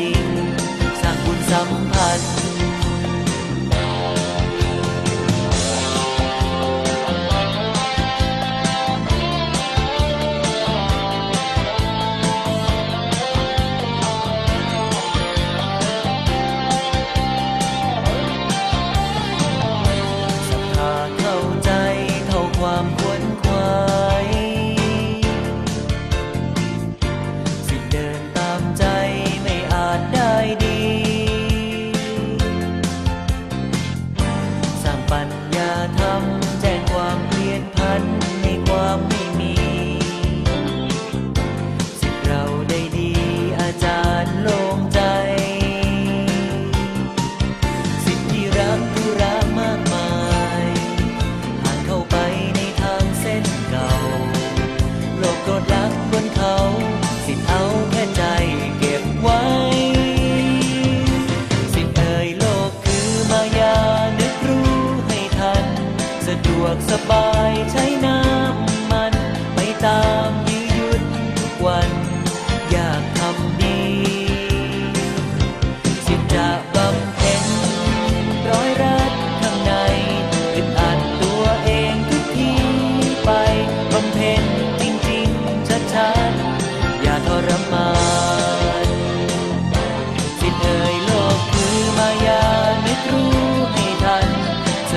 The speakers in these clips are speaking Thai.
จริงสร้างบุญสัมพันธ์ กสบายใช้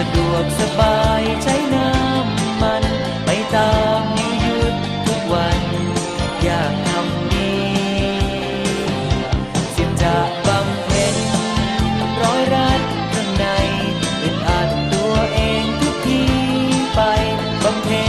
ะดวกสบายใช้น้ำมันไม่ตามนิยุทธทุกวัน อยากทำดีเสียงจะบำเพ็ญร้อยรัดข้างในเป็นอัดตัวเองทุกทีไปบำเพ็ญ